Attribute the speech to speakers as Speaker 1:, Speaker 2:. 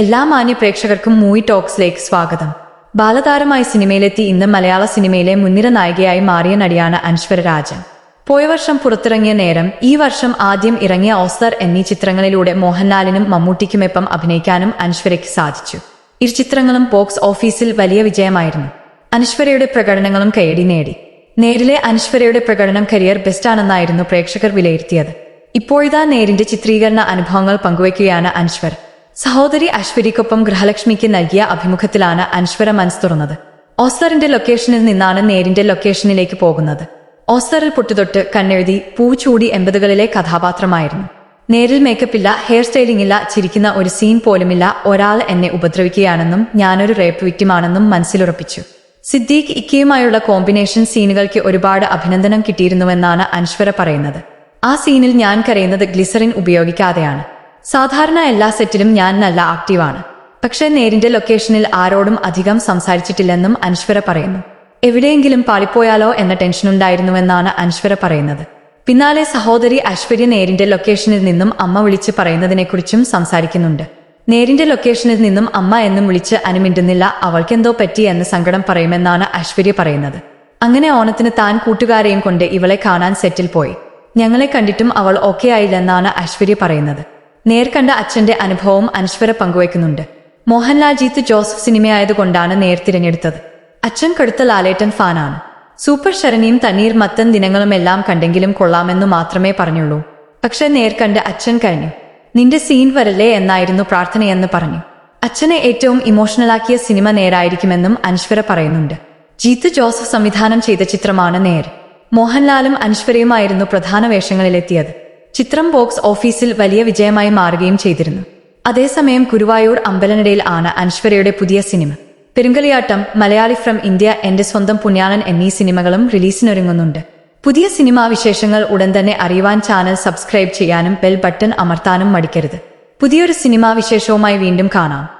Speaker 1: എല്ലാ മാന്യ പ്രേക്ഷകർക്കും മൂവി ടോക്സിലേക്ക് സ്വാഗതം. ബാലതാരമായി സിനിമയിലെത്തി ഇന്ന് മലയാള സിനിമയിലെ മുൻനിര നായികയായി മാറിയ നടിയാണ് അൻശ്വര രാജൻ പോയ വർഷം പുറത്തിറങ്ങിയ നേരം ഈ വർഷം ആദ്യം ഇറങ്ങിയ ഓസ്തർ എന്നീ ചിത്രങ്ങളിലൂടെ മോഹൻലാലിനും മമ്മൂട്ടിക്കുമൊപ്പം അഭിനയിക്കാനും അൻശ്വരയ്ക്ക് സാധിച്ചു. ഇരു ചിത്രങ്ങളും ബോക്സ് ഓഫീസിൽ വലിയ വിജയമായിരുന്നു. അനശ്വരയുടെ പ്രകടനങ്ങളും കൈയടി നേടി. നേരിലെ അനശ്വരയുടെ പ്രകടനം കരിയർ ബെസ്റ്റാണെന്നായിരുന്നു പ്രേക്ഷകർ വിലയിരുത്തിയത്. ഇപ്പോഴിതാ നേരിന്റെ ചിത്രീകരണ അനുഭവങ്ങൾ പങ്കുവയ്ക്കുകയാണ് അൻശ്വർ. സഹോദരി അശ്വരിക്കൊപ്പം ഗൃഹലക്ഷ്മിക്ക് നൽകിയ അഭിമുഖത്തിലാണ് അൻശ്വര മനസ് തുറന്നത്. ഓസ്ലറിന്റെ ലൊക്കേഷനിൽ നിന്നാണ് നേരിന്റെ ലൊക്കേഷനിലേക്ക് പോകുന്നത്. ഓസ്ലറിൽ പൊട്ടുതൊട്ട് കണ്ണെഴുതി പൂ ചൂടി എൺപതുകളിലെ കഥാപാത്രമായിരുന്നു. നേരിൽ മേക്കപ്പില്ല ഹെയർ സ്റ്റൈലിംഗ് ഇല്ല ചിരിക്കുന്ന ഒരു സീൻ പോലുമില്ല ഒരാൾ എന്നെ ഉപദ്രവിക്കുകയാണെന്നും ഞാനൊരു റേപ്പ് വിക്റ്റിമാണെന്നും മനസ്സിലുറപ്പിച്ചു. സിദ്ദീഖ് ഇക്കയുമായുള്ള കോമ്പിനേഷൻ സീനുകൾക്ക് ഒരുപാട് അഭിനന്ദനം കിട്ടിയിരുന്നുവെന്നാണ് അൻശ്വര പറയുന്നത്. ആ സീനിൽ ഞാൻ കരയുന്നത് ഗ്ലിസറിൻ ഉപയോഗിക്കാതെയാണ്. സാധാരണ എല്ലാ സെറ്റിലും ഞാൻ നല്ല ആക്റ്റീവാണ്. പക്ഷെ നേരിന്റെ ലൊക്കേഷനിൽ ആരോടും അധികം സംസാരിച്ചിട്ടില്ലെന്നും അനശ്വര പറയുന്നു. എവിടെയെങ്കിലും പാളിപ്പോയാലോ എന്ന ടെൻഷൻ ഉണ്ടായിരുന്നുവെന്നാണ് അനശ്വര പറയുന്നത്. പിന്നാലെ സഹോദരി അശ്വര്യ നേരിന്റെ ലൊക്കേഷനിൽ നിന്നും അമ്മ വിളിച്ച് പറയുന്നതിനെക്കുറിച്ചും സംസാരിക്കുന്നുണ്ട്. നേരിന്റെ ലൊക്കേഷനിൽ നിന്നും അമ്മ എന്നും വിളിച്ച് അനുമിണ്ടുന്നില്ല അവൾക്കെന്തോ പറ്റി എന്ന് സങ്കടം പറയുമെന്നാണ് അശ്വര്യ പറയുന്നത്. അങ്ങനെ ഓണത്തിന് താൻ കൂട്ടുകാരെയും കൊണ്ട് ഇവളെ കാണാൻ സെറ്റിൽ പോയി. ഞങ്ങളെ കണ്ടിട്ടും അവൾ ഓക്കെ ആയില്ലെന്നാണ് അശ്വര്യ പറയുന്നത്. നേർക്കണ്ട അച്ഛന്റെ അനുഭവവും അനശ്വര പങ്കുവയ്ക്കുന്നുണ്ട്. മോഹൻലാൽ ജീത്ത് ജോസഫ് സിനിമയായതുകൊണ്ടാണ് നേർ തിരഞ്ഞെടുത്തത്. അച്ഛൻ കടുത്ത ലാലേട്ടൻ ഫാനാണ്. സൂപ്പർ ശരണിയും തണ്ണീർ മത്തൻ ദിനങ്ങളും എല്ലാം കണ്ടെങ്കിലും കൊള്ളാമെന്നു മാത്രമേ പറഞ്ഞുള്ളൂ. പക്ഷെ നേർക്കണ്ട് അച്ഛൻ കഴിഞ്ഞു. നിന്റെ സീൻ വരല്ലേ എന്നായിരുന്നു പ്രാർത്ഥനയെന്ന് പറഞ്ഞു. അച്ഛനെ ഏറ്റവും ഇമോഷണലാക്കിയ സിനിമ നേരായിരിക്കുമെന്നും അനശ്വര പറയുന്നുണ്ട്. ജീത്ത് ജോസഫ് സംവിധാനം ചെയ്ത ചിത്രമാണ് നേർ. മോഹൻലാലും അനശ്വരയുമായിരുന്നു പ്രധാന വേഷങ്ങളിലെത്തിയത്. ചിത്രം ബോക്സ് ഓഫീസിൽ വലിയ വിജയമായി മാറുകയും ചെയ്തിരുന്നു. അതേസമയം ഗുരുവായൂർ അമ്പലനടയിൽ ആണ് അനശ്വരയുടെ പുതിയ cinema. പെരുങ്കലിയാട്ടം Malayali from India Ente Swantham Punyalan എന്നീ സിനിമകളും റിലീസിനൊരുങ്ങുന്നുണ്ട്. പുതിയ സിനിമാ വിശേഷങ്ങൾ ഉടൻ തന്നെ അറിയുവാൻ ചാനൽ സബ്സ്ക്രൈബ് ചെയ്യാനും ബെൽ ബട്ടൺ അമർത്താനും മടിക്കരുത്. പുതിയൊരു സിനിമാ വിശേഷവുമായി വീണ്ടും കാണാം.